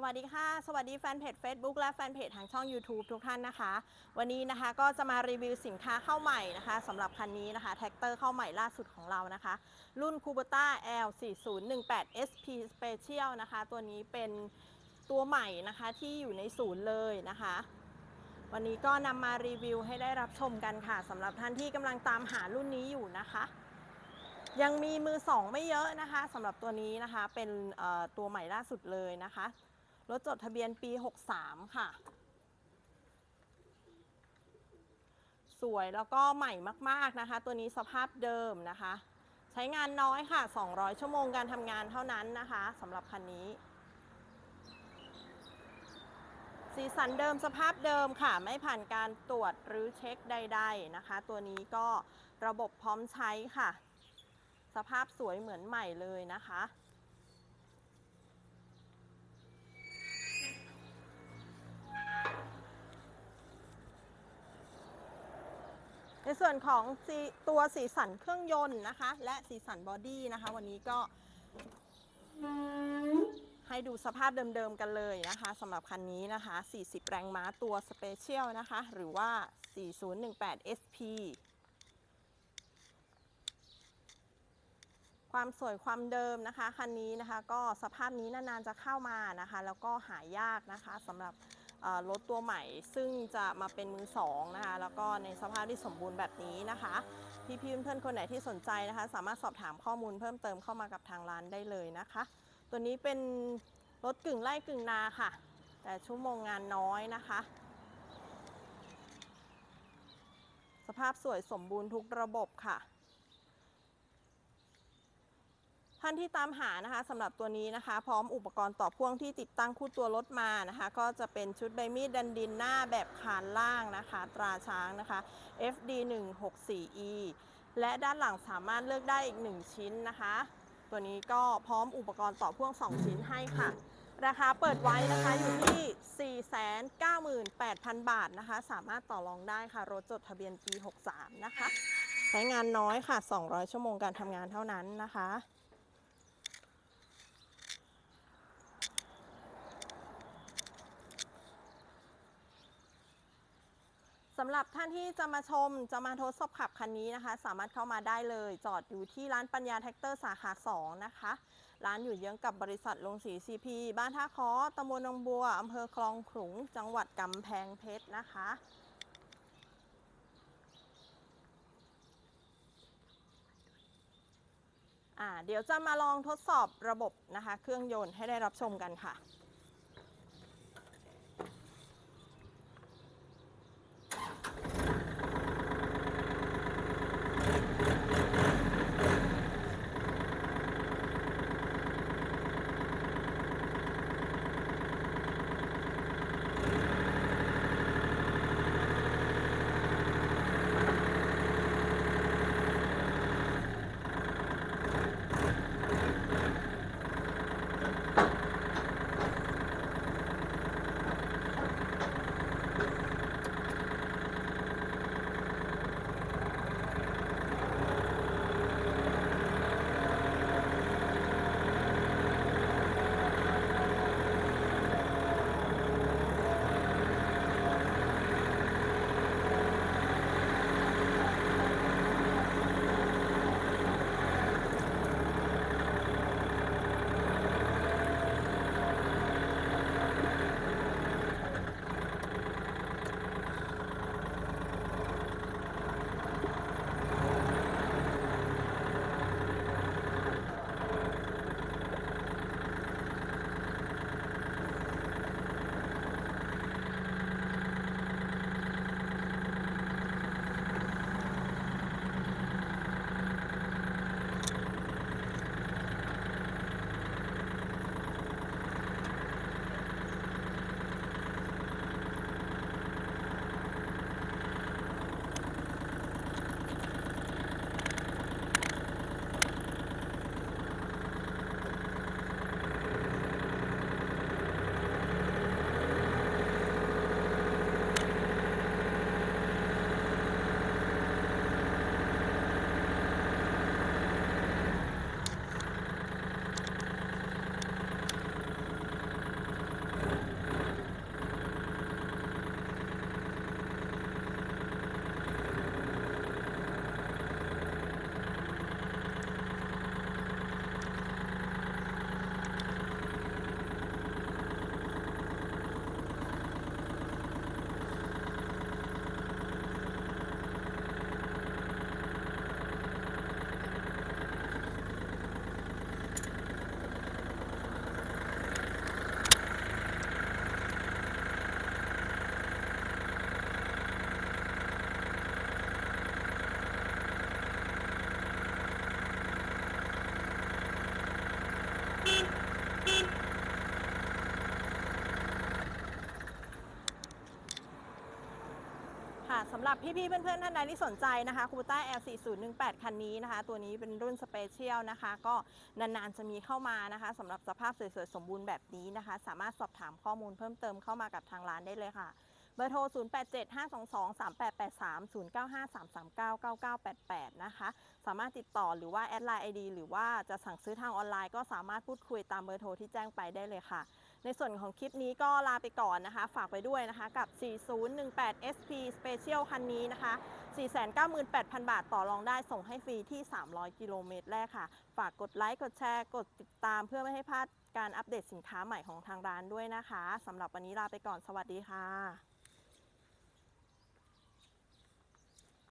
สวัสดีค่ะ สวัสดีแฟนเพจ Facebook และแฟนเพจทางช่อง YouTube ทุกท่านนะคะ วันนี้นะคะก็จะมารีวิวสินค้าเข้าใหม่นะคะสำหรับคันนี้นะคะแท็กเตอร์เข้าใหม่ล่าสุดของเรานะคะ รุ่น Kubota L 4018 SP Special นะคะ ตัวนี้เป็นตัวใหม่นะคะที่อยู่ในศูนย์เลยนะคะ วันนี้ก็นำมารีวิวให้ได้รับชมกันค่ะสำหรับท่านที่กำลังตามหารุ่นนี้อยู่นะคะยังมีมือสองไม่เยอะนะคะสำหรับตัวนี้นะคะเป็นตัวใหม่ล่าสุดเลยนะคะ รถจดทะเบียนปี 63 ค่ะ สวยแล้วก็ใหม่มากๆนะคะ ตัวนี้สภาพเดิมนะคะ ใช้งานน้อยค่ะ 200 ชั่วโมงการทำงานเท่านั้นนะคะสำหรับคันนี้ สีสันเดิมสภาพเดิมค่ะ ไม่ผ่านการตรวจหรือเช็คใด ๆนะคะ ตัวนี้ก็ระบบพร้อมใช้ค่ะ สภาพสวยเหมือนใหม่เลยนะคะ ในส่วนของตัวสีสันเครื่องยนต์นะคะ และสีสันบอดี้นะคะ วันนี้ก็ ให้ดูสภาพเดิมๆกันเลยนะคะสำหรับคันนี้นะคะ 40 แรงม้าตัวสเปเชียลนะคะ หรือว่า 4018 SP ความสวยความเดิมนะคะคันนี้นะคะ ก็สภาพนี้นานๆจะเข้ามานะคะ แล้วก็หายากนะคะสำหรับ รถตัวใหม่ ซึ่งจะมาเป็นมือสองนะคะแล้วก็ในสภาพที่สมบูรณ์แบบนี้นะคะพี่ๆเพื่อนๆคนไหนที่สนใจนะคะ สามารถสอบถามข้อมูลเพิ่มเติมเข้ามากับทางร้านได้เลยนะคะ ตัวนี้เป็นรถกึ่งไร่กึ่งนาค่ะ แต่ชั่วโมงงานน้อยนะคะ สภาพสวยสมบูรณ์ทุกระบบค่ะ ท่านที่ตามหานะคะสำหรับตัวนี้นะคะ พร้อมอุปกรณ์ต่อพ่วงที่ติดตั้งคู่ตัวรถมานะคะ ก็จะเป็นชุดใบมีดดันดินหน้าแบบคานล่างนะคะ ตราช้างนะคะ FD 1 6 4 E และด้านหลังสามารถเลือกได้อีก 1 ชิ้นนะคะ ตัวนี้ก็พร้อมอุปกรณ์ต่อพ่วง 2 ชิ้นให้ค่ะ ราคาเปิดไว้นะคะอยู่ที่ 498,000 บาทนะคะ สามารถต่อรองได้ค่ะรถจดทะเบียนปี 63 นะคะ ใช้งานน้อยค่ะ 200 ชั่วโมงการทำงานเท่านั้นนะคะ สำหรับท่านที่จะมาชมจะมาทดสอบขับคันนี้นะคะ สามารถเข้ามาได้เลย จอดอยู่ที่ร้านปัญญาแท็กเตอร์สาขา 2 นะคะ ร้านอยู่เยื้องกับบริษัทลงสีซีพีบ้านท่าคอตำบลนงบัวอำเภอคลองขลุง จังหวัดกำแพงเพชรนะคะเดี๋ยวจะมาลองทดสอบระบบนะคะ เครื่องยนต์ให้ได้รับชมกันค่ะ สำหรับพี่ๆเพื่อนๆท่านใดที่สนใจนะคะคูต้า L4018 คันนี้นะคะ ตัวนี้เป็นรุ่นสเปเชียลนะคะ ก็นานๆจะมีเข้ามานะคะสำหรับสภาพสวยๆ สมบูรณ์แบบนี้นะคะ สามารถสอบถามข้อมูลเพิ่มเติมเข้ามากับทางร้านได้เลยค่ะ เบอร์โทร 0875223883 0953399988 นะคะ สามารถติดต่อหรือว่าแอดไลน์ ID หรือว่าจะสั่งซื้อทางออนไลน์ก็สามารถพูดคุยตามเบอร์โทรที่แจ้งไปได้เลยค่ะ ในส่วนของคลิปนี้ก็ลาไปก่อนนะคะ ฝากไปด้วยนะคะกับ 4018 SP Special คันนี้นะคะ 498,000 บาทต่อรองได้ส่งให้ฟรีที่ 300 กิโลเมตรแรกค่ะ ฝากกดไลค์ กดแชร์ กดติดตามเพื่อไม่ให้พลาดการอัปเดตสินค้าใหม่ของทางร้านด้วยนะคะสำหรับวันนี้ลาไปก่อนสวัสดีค่ะ